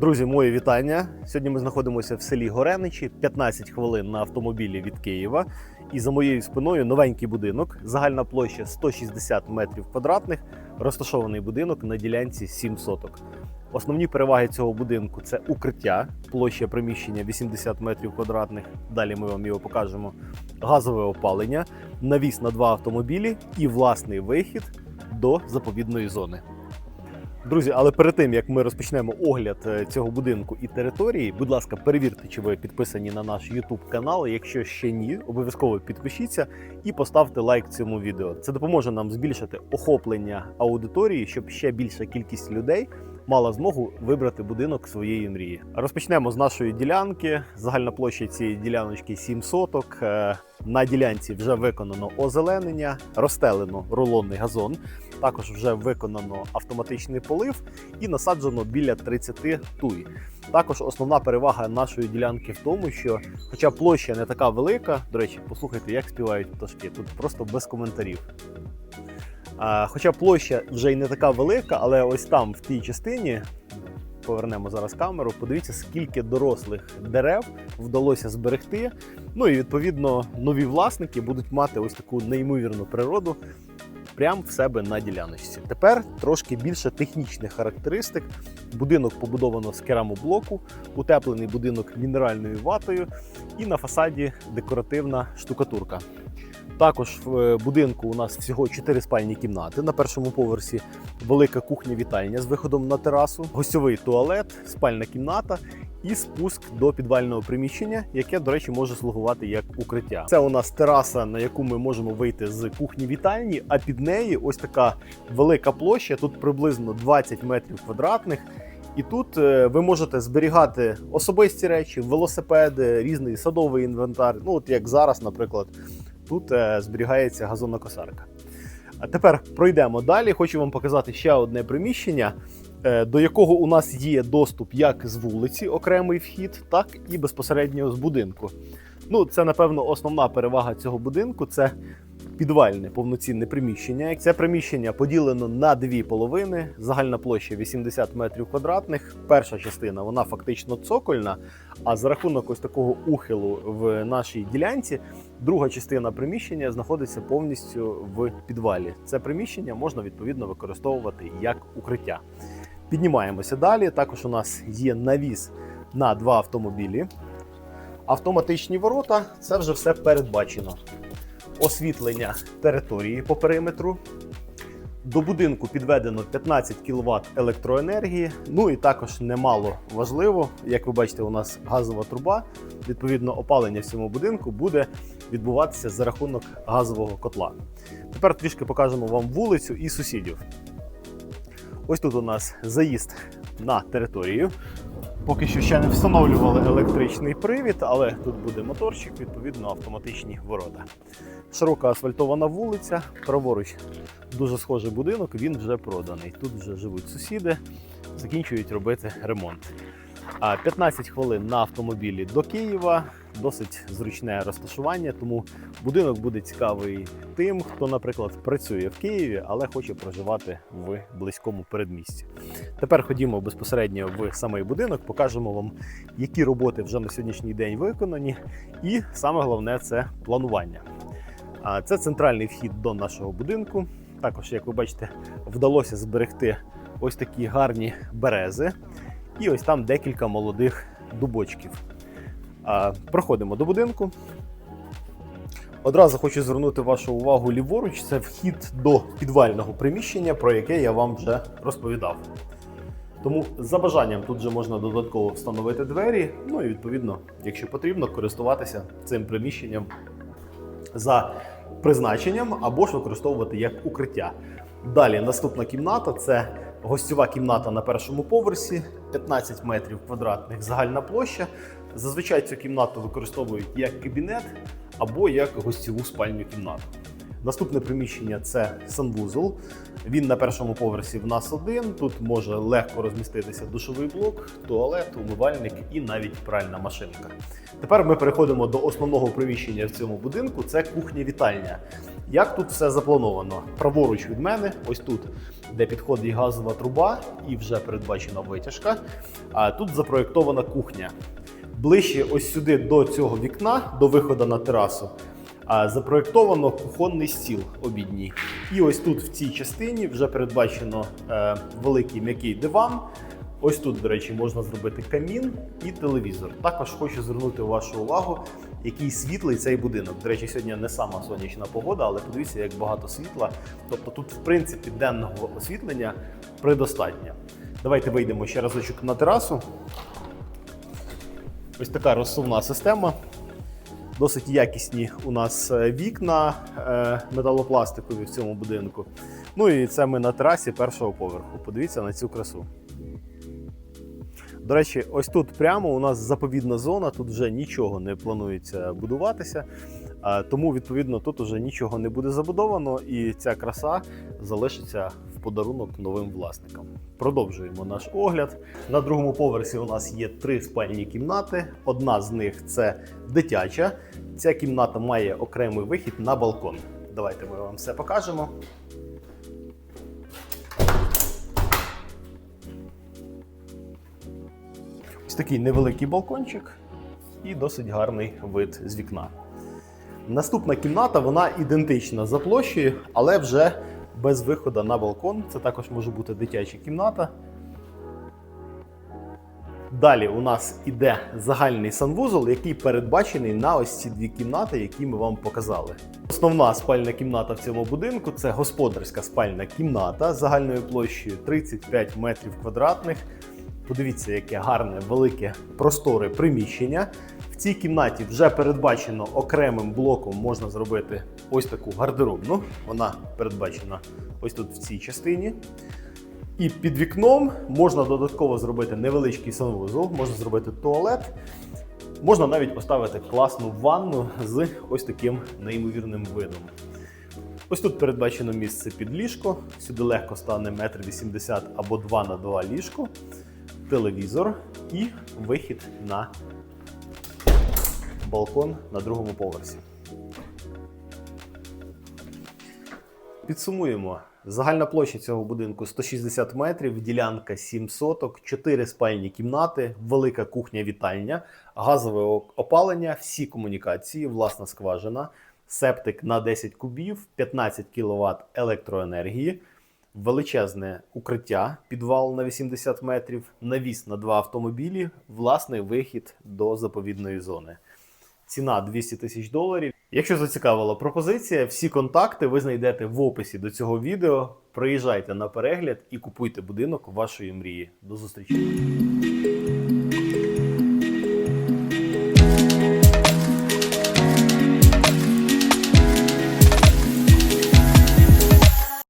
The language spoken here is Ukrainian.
Друзі, мої вітання. Сьогодні ми знаходимося в селі Гореничі, 15 хвилин на автомобілі від Києва. І за моєю спиною новенький будинок, загальна площа 160 метрів квадратних, розташований будинок на ділянці 7 соток. Основні переваги цього будинку це укриття, площа приміщення 80 метрів квадратних. Далі ми вам його покажемо. Газове опалення, навіс на два автомобілі і власний вихід до заповідної зони. Друзі, але перед тим як ми розпочнемо огляд е, цього будинку і території, будь ласка, перевірте, чи ви підписані на наш YouTube канал. Якщо ще ні, обов'язково підпишіться і поставте лайк цьому відео. Це допоможе нам збільшити охоплення аудиторії, щоб ще більша кількість людей мала змогу вибрати будинок своєї мрії. Розпочнемо з нашої ділянки. Загальна площа цієї діляночки 7 соток. Е, На ділянці вже виконано озеленення, розстелено рулонний газон. Також вже виконано автоматичний полив і насаджено біля 30 туй. Також основна перевага нашої ділянки в тому, що, хоча площа не така велика, до речі, послухайте, як співають пташки, тут просто без коментарів. Хоча площа вже й не така велика, але ось там, в тій частині, повернемо зараз камеру, подивіться, скільки дорослих дерев вдалося зберегти. Ну і відповідно нові власники будуть мати ось таку неймовірну природу прямо в себе на діляночці. Тепер трошки більше технічних характеристик. Будинок побудовано з керамоблоку, утеплений будинок мінеральною ватою і на фасаді декоративна штукатурка. Також в е, будинку у нас всього 4 спальні кімнати. На першому поверсі велика кухня-вітальня з виходом на терасу, гостьовий туалет, спальна кімната і спуск до підвального приміщення, яке, до речі, може слугувати як укриття. Це у нас тераса, на яку ми можемо вийти з кухні-вітальні, а під неї ось така велика площа, тут приблизно 20 метрів квадратних. І тут е, ви можете зберігати особисті речі, велосипеди, різний садовий інвентар. Ну, от як зараз, наприклад, тут е, зберігається газонокосарка. А тепер пройдемо далі. Хочу вам показати ще одне приміщення, е, до якого у нас є доступ як з вулиці, окремий вхід, так і безпосередньо з будинку. Ну, це, напевно, основна перевага цього будинку це підвальне повноцінне приміщення. Це приміщення поділено на дві половини. Загальна площа 80 метрів квадратних. Перша частина вона фактично цокольна. А за рахунок ось такого ухилу в нашій ділянці, друга частина приміщення знаходиться повністю в підвалі. Це приміщення можна відповідно використовувати як укриття. Піднімаємося далі. Також у нас є навіс на два автомобілі. Автоматичні ворота це вже все передбачено. Освітлення території по периметру. До будинку підведено 15 кВт електроенергії. Ну і також немало важливо, як ви бачите, у нас газова труба. Відповідно, опалення в цьому будинку буде відбуватися за рахунок газового котла. Тепер трішки покажемо вам вулицю і сусідів. Ось тут у нас заїзд на територію. Поки що ще не встановлювали електричний привід, але тут буде моторчик, відповідно, автоматичні ворота. Широка асфальтована вулиця, праворуч дуже схожий будинок, він вже проданий. Тут вже живуть сусіди, закінчують робити ремонт. 15 хвилин на автомобілі до Києва, досить зручне розташування, тому будинок буде цікавий тим, хто, наприклад, працює в Києві, але хоче проживати в близькому передмісті. Тепер ходімо безпосередньо в самий будинок, покажемо вам, які роботи вже на сьогоднішній день виконані, і саме головне це планування. Це центральний вхід до нашого будинку. Також, як ви бачите, вдалося зберегти ось такі гарні берези, і ось там декілька молодих дубочків. Проходимо до будинку. Одразу хочу звернути вашу увагу ліворуч. Це вхід до підвального приміщення, про яке я вам вже розповідав. Тому за бажанням тут же можна додатково встановити двері. Ну і відповідно, якщо потрібно, користуватися цим приміщенням за призначенням або ж використовувати як укриття. Далі наступна кімната це гостьова кімната на першому поверсі, 15 метрів квадратних загальна площа. Зазвичай цю кімнату використовують як кабінет або як гостьову спальню кімнату. Наступне приміщення це санвузол. Він на першому поверсі в нас один. Тут може легко розміститися душовий блок, туалет, умивальник і навіть пральна машинка. Тепер ми переходимо до основного приміщення в цьому будинку. Це кухня-вітальня. Як тут все заплановано? Праворуч від мене, ось тут, де підходить газова труба і вже передбачена витяжка. А тут запроєктована кухня. Ближче ось сюди до цього вікна, до виходу на терасу, запроєктовано кухонний стіл обідній. І ось тут в цій частині вже передбачено е, великий м'який диван. Ось тут, до речі, можна зробити камін і телевізор. Також хочу звернути вашу увагу, який світлий цей будинок. До речі, сьогодні не сама сонячна погода, але подивіться, як багато світла. Тобто тут, в принципі, денного освітлення предостатньо. Давайте вийдемо ще разочок на терасу. Ось така розсувна система. Досить якісні у нас е, вікна е, металопластикові в цьому будинку. Ну і це ми на терасі першого поверху. Подивіться на цю красу. До речі, ось тут прямо у нас заповідна зона, тут вже нічого не планується будуватися. Тому, відповідно, тут вже нічого не буде забудовано, і ця краса залишиться в подарунок новим власникам. Продовжуємо наш огляд. На другому поверсі у нас є три спальні кімнати. Одна з них це дитяча. Ця кімната має окремий вихід на балкон. Давайте ми вам все покажемо. Ось такий невеликий балкончик і досить гарний вид з вікна. Наступна кімната вона ідентична за площею, але вже без виходу на балкон. Це також може бути дитяча кімната. Далі у нас іде загальний санвузол, який передбачений на ось ці дві кімнати, які ми вам показали. Основна спальна кімната в цьому будинку це господарська спальна кімната загальною площею 35 метрів квадратних. Подивіться, яке гарне, велике просторе приміщення. В цій кімнаті вже передбачено окремим блоком можна зробити ось таку гардеробну. Вона передбачена ось тут в цій частині. І під вікном можна додатково зробити невеличкий санвузол, можна зробити туалет. Можна навіть поставити класну ванну з ось таким неймовірним видом. Ось тут передбачено місце під ліжко. Сюди легко стане 1,80 м або 2 на 2 ліжко, телевізор і вихід на балкон на другому поверсі. Підсумуємо. Загальна площа цього будинку 160 метрів, ділянка 7 соток, 4 спальні кімнати, велика кухня-вітальня, газове опалення, всі комунікації, власна скважина, септик на 10 кубів, 15 кВт електроенергії, величезне укриття, підвал на 80 метрів, навіс на два автомобілі, власний вихід до заповідної зони. Ціна 200 тисяч доларів. Якщо зацікавила пропозиція, всі контакти ви знайдете в описі до цього відео. Приїжджайте на перегляд і купуйте будинок вашої мрії. До зустрічі!